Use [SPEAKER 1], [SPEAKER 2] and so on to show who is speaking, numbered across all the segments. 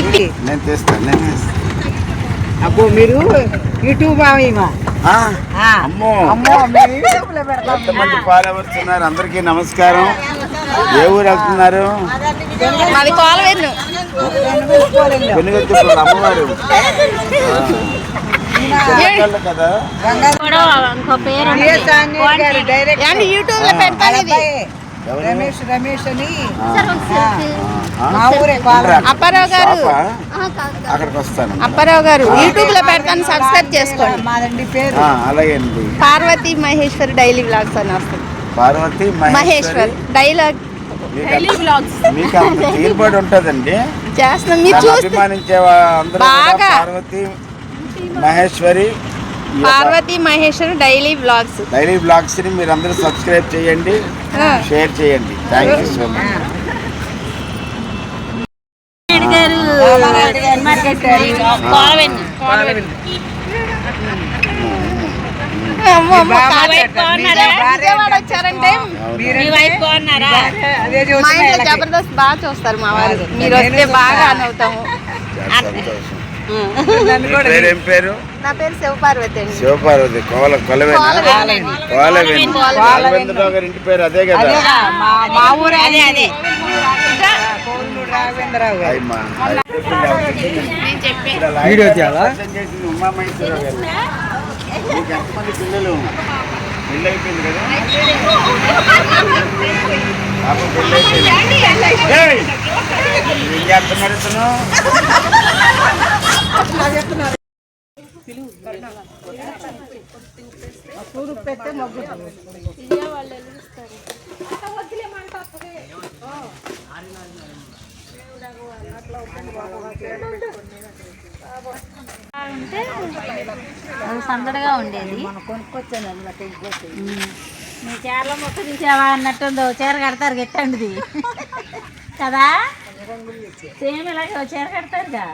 [SPEAKER 1] ఇది.
[SPEAKER 2] నేను తెస్తాను నేను తెస్తాను.
[SPEAKER 3] అబ్బో మీరు యూట్యూబ్
[SPEAKER 2] అమ్మో. ఎంతమంది ఫాలోవర్స్ ఉన్నారు? అందరికీ నమస్కారం. ఏ ఊరు వెళ్తున్నారు?
[SPEAKER 1] మాది
[SPEAKER 2] అమ్మవారు. కదా?
[SPEAKER 1] యూట్యూబ్లో పెడతాను?
[SPEAKER 3] రమేష్ రమేష్ అని. మా ఊరే
[SPEAKER 1] అప్పారావు గారు?
[SPEAKER 2] అక్కడికి వస్తాను.
[SPEAKER 1] అప్పారావు గారు యూట్యూబ్లో పెడతాను సబ్స్క్రైబ్ చేసుకోండి.
[SPEAKER 3] మాదండి పేరు.
[SPEAKER 2] ఆ, అలాగే అండి.
[SPEAKER 1] పార్వతి మహేశ్వర్ డైలీ వ్లాగ్స్ అని వస్తుంది.
[SPEAKER 2] పార్వతి
[SPEAKER 1] మహేశ్వర్ డైలాగ్.
[SPEAKER 2] మీకు అంత- మీకు అంత తీరుబడి ఉంటుందండి.
[SPEAKER 1] చేస్తున్నాం మీరు చూస్తే
[SPEAKER 2] అభిమానించే అందరూ. Parvathi Maheshwari
[SPEAKER 1] Parvathi Maheshwar daily vlogs.
[SPEAKER 2] Daily బ్లాగ్స్ని మీరు అందరూ సబ్స్క్రైబ్ చేయండి. షేర్ చేయండి. థ్యాంక్ యూ సో మచ్
[SPEAKER 1] వచ్చారంటే మా ఇంట్లో. జబర్దస్త్ బాగా చూస్తారు మా వారు
[SPEAKER 3] బాగా
[SPEAKER 1] మీరు వస్తే బాగా. అనవుతాము.
[SPEAKER 2] పేరు ఏం పేరు?
[SPEAKER 1] నా పేరు శివపార్వతి అండి.
[SPEAKER 2] శివపార్వతి కోల కొలవేనా. కోలవేను కోలవేంద్రరావు గారి ఇంటి పేరు అదే కదా.
[SPEAKER 3] మా ఊరే అదే అదే. రాఘవేంద్రరావు గారు.
[SPEAKER 4] వీడియో?
[SPEAKER 2] ఉమామహేశ్వరరావు గారు. ఎంతమంది పిల్లలు? పెళ్ళి అయిపోయింది కదా? పాప పెళ్ళి అయిపోయింది! ఏం చేస్తున్నారు ఇతను?
[SPEAKER 5] ఉంటే అది సందడిగా ఉండేది. మీ చీరలో మొక్క తీసావా అన్నట్టుందో చీర కడతారు గట్టండిది. కదా? సేమ్ ఇలాగే చీర కడతారుగా?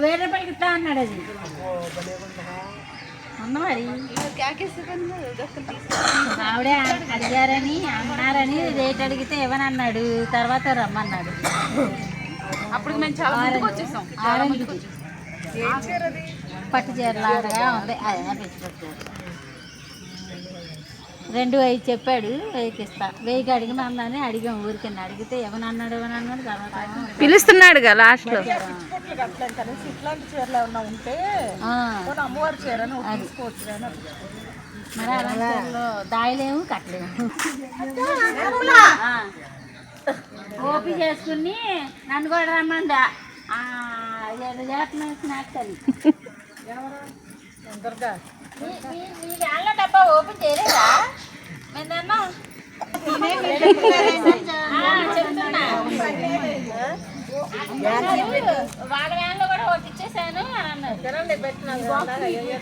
[SPEAKER 5] వెయ్యి రూపాయలకి ఇస్తా అన్నాడు అది. మరి. ఆవిడే అడిగారని అన్నారని రేట్ అడిగితే ఇవ్వని అన్నాడు తర్వాత రమ్మన్నాడు.
[SPEAKER 1] అప్పుడు మేము చాలా ముందుకు వచ్చేసాం.
[SPEAKER 5] పట్టు చీరలాగా ఉంది. అదే రెండు ఐదు చెప్పాడు వెయ్యికి ఇస్తా. వెయ్యికి అడిగిన అందని అడిగాం ఊరికింద అడిగితే ఎవరు అన్నాడు ఎవరు అన్నాడు? తర్వాత ఏమో,
[SPEAKER 1] పిలుస్తున్నాడుగా లాస్ట్లో
[SPEAKER 5] ఆ, అది. మరి అలాంటి చీరలు దాయలేము కట్టలేము. ఓపి చేసుకుని నన్ను కూడా రమ్మందా? ఏదో చేస్తున్నాం స్నాక్స్ అని. మీ- డబ్బా ఓపెన్ చేయలేదా? చెప్తున్నా. వాళ్ళ వ్యాన్లో కూడా ఒకటి ఇచ్చేసాను అని అన్నారు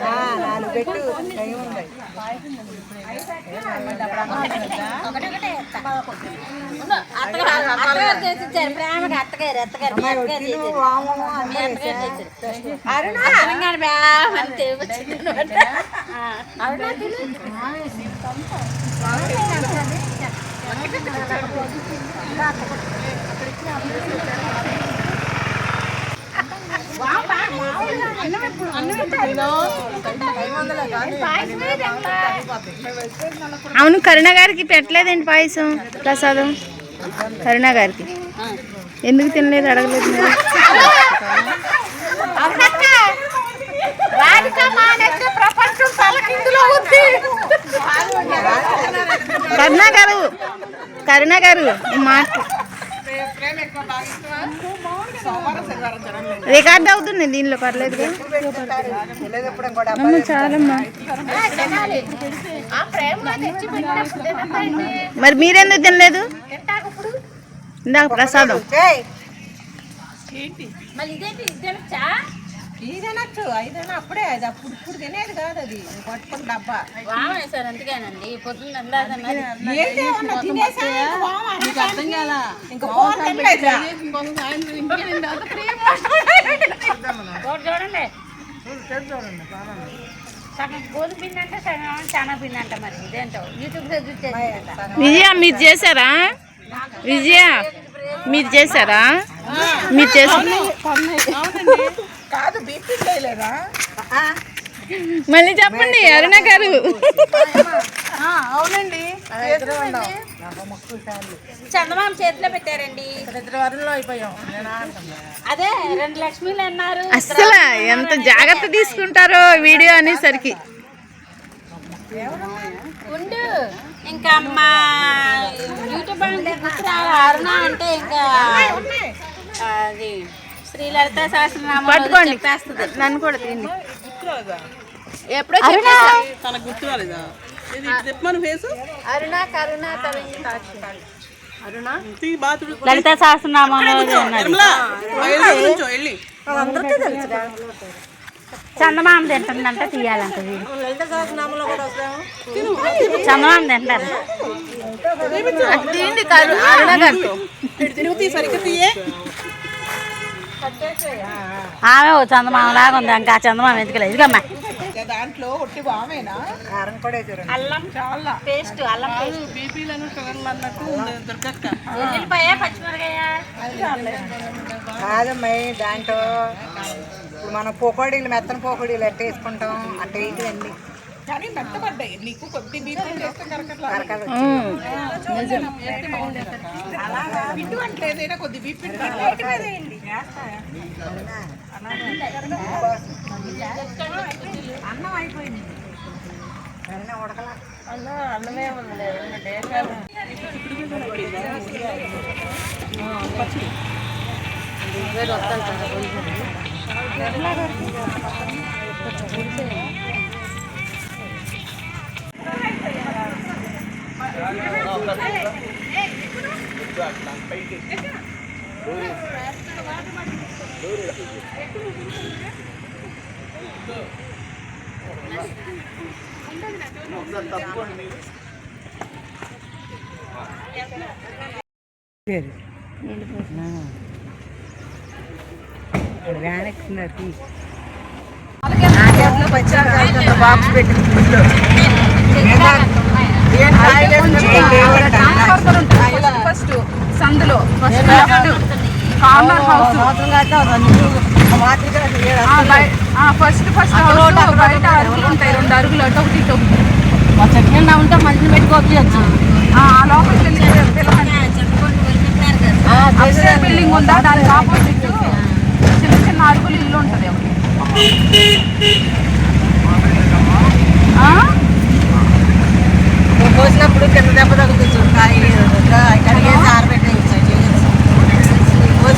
[SPEAKER 3] ఆ, నాలుగు పెట్టు టైం ఉంది
[SPEAKER 5] అత్తగారు అత్తగారు చేసి ఇచ్చారు ప్రేమగా అత్తగారు.
[SPEAKER 3] అరుణ
[SPEAKER 5] బ్యామ్ అని అవును
[SPEAKER 1] కరుణ గారికి పెట్టలేదండి పాయసం ప్రసాదం. కరుణ గారికి. ఎందుకు తినలేదు అడగలేదు కరుణ గారు కరుణ గారు మాట రికార్డ్ అవుతుంది దీనిలో పర్లేదు
[SPEAKER 3] తెలియదు కూడా
[SPEAKER 1] అమ్మ చాలమ్మా. మరి మీరెందుకు తినలేదు? ఇందాక ప్రసాదం.
[SPEAKER 3] ఏయ్,
[SPEAKER 5] మళ్ళీ ఇదేంటి? ఇది
[SPEAKER 3] ఐదైనా అప్పుడే అది అప్పుడు ఇప్పుడు తినేది కాదు అది. పట్టుకుని డబ్బా.
[SPEAKER 5] వామ అందుకేనండి పొద్దున్న
[SPEAKER 3] అర్థం కాలా?
[SPEAKER 5] చూడండి చూసేది
[SPEAKER 1] విజయ మీరు చేశారా? విజయ మీరు చేశారా? మీరు చేశారా మళ్ళీ చెప్పండి అరుణ గారు.
[SPEAKER 3] అవునండి.
[SPEAKER 5] చందమామ చేతిలో పెట్టారండి. అదే రెండు లక్ష్మీలు అన్నారు.
[SPEAKER 1] అస్సలు ఎంత జాగ్రత్త తీసుకుంటారో వీడియో అనేసరికి.
[SPEAKER 5] ఉండు. ఇంకా మా యూట్యూబ్ అరుణ అంటే ఇంకా అది చెప్పేస్తుంది.
[SPEAKER 1] నన్ను కూడా
[SPEAKER 3] గుర్తురాదా
[SPEAKER 1] ఎప్పుడో
[SPEAKER 5] అరుణ!
[SPEAKER 3] తనకు గుర్తురాలేదా? ఇది చెప్పమని ఫేసు?
[SPEAKER 1] అరుణ కరుణ తరంగి సాక్షి. అరుణ?
[SPEAKER 3] బాతుడు
[SPEAKER 5] లలిత సహస్రనామంలో చందమామ తింటుందంటే తీయాలంట.
[SPEAKER 3] లలిత
[SPEAKER 5] చందమామ తింటారు.
[SPEAKER 1] అరుణ
[SPEAKER 3] తిరుగుతీ సరిగ్గా తీయే.
[SPEAKER 5] ఆమె ఓ చందమామ లాగా ఉంది ఇంకా ఆ చందమామ ఎందుకులే ఇదిగమ్మా.
[SPEAKER 3] దాంట్లో ఒట్టి బామేనా కారం కూడా
[SPEAKER 5] అల్లం చాలా. పేస్ట్ అల్లం పేస్ట్.
[SPEAKER 3] బీపీలను షుగర్లు అన్నట్టు దొరకక్క.
[SPEAKER 5] ఎల్లిపాయ పచ్చిమిరకాయ
[SPEAKER 4] కాదమ్మా దాంట్లో ఇప్పుడు మనం పోకోడీలు మెత్తన పోకోడీలు ఎట్ట వేసుకుంటాం? అట్ట ఇటువన్నీ
[SPEAKER 3] కానీ మెత్తబడ్డాయి. నీకు కొద్ది బీపీ చేస్తే కరకట్లా ఇటు అంటే ఏదైనా కొద్ది బీపీ
[SPEAKER 4] అన్నం అయిపోయింది అన్నం ఉడకలా పైకి ఎక్కుతున్నారు బాక్స్ పెట్టి
[SPEAKER 3] ఫస్ట్ సందులో first corner house first first house బయట అరుగులు ఉంటాయి రెండు అరుగులు అటు ఒకటి ఇటు ఒకటి.
[SPEAKER 5] చెట్టు ఉంటే మంచిని పెట్టుకోవచ్చు
[SPEAKER 3] ఆ లోపలికి వెళ్ళి అప్స్టేర్ బిల్డింగ్ ఉందా? దానికి ఆపోజిట్ చిన్న చిన్న అరుగులు ఇల్లు ఉంటుంది ఒకటి. ఆ?
[SPEAKER 4] పోసినప్పుడు కింద దెబ్బ తగ్గుతుంది కాయ కడిగేసి ఆరబెట్టేయచ్చు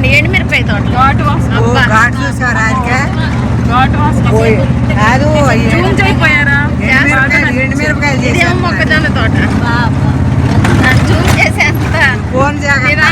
[SPEAKER 1] ఇదిగోండి ఎండుమిరపకాయ తోట.
[SPEAKER 4] ఘాటు
[SPEAKER 1] వాసన.
[SPEAKER 4] అబ్బా. ఘాట్ చూసారా ఆయనకే
[SPEAKER 3] ఘాటు వాసన
[SPEAKER 4] పోయి కాదు ఎండు-
[SPEAKER 1] చూంచైపోయారా తోట. నన్ను చూసేసేంత.
[SPEAKER 4] ఫోన్ చేయగలరా?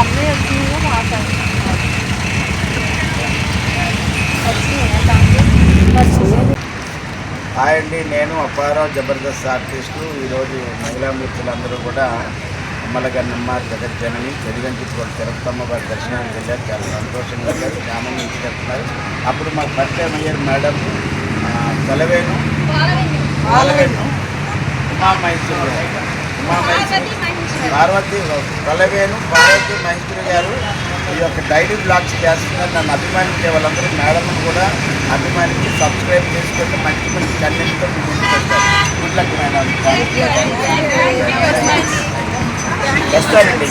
[SPEAKER 4] వచ్చింది
[SPEAKER 1] మాట్లాడు
[SPEAKER 2] హాయ్ అండి నేను అప్పారావు జబర్దస్త్ ఆర్టిస్టు. ఈరోజు మహిళా మూర్తులందరూ కూడా అమ్మలగన్నమ్మ జగజ్జనని చెరిగంటిపోయి తిరుపతమ్మ వారి దర్శనానికి వెళ్ళారు. చాలా సంతోషంగా వెళ్ళారు ఆనందించుకుంటున్నారు అప్పుడు మాకు పరిచయం అయ్యారు మేడం? తలవేను పాలవేను ఉమామహేశ్వరి ఉమామహేశ్వరి పార్వతి తలవేను పార్వతి మహేశ్వరి గారు ఈ యొక్క డైలీ బ్లాగ్స్ చేస్తున్నారు. నన్ను అభిమానించే వాళ్ళందరూ మేడం కూడా అభిమానించి సబ్స్క్రైబ్ చేసుకుంటే మంచి మంచి కంటెంట్తో ముందుకు వస్తారు. గుడ్ లక్ మేడం వస్తారండి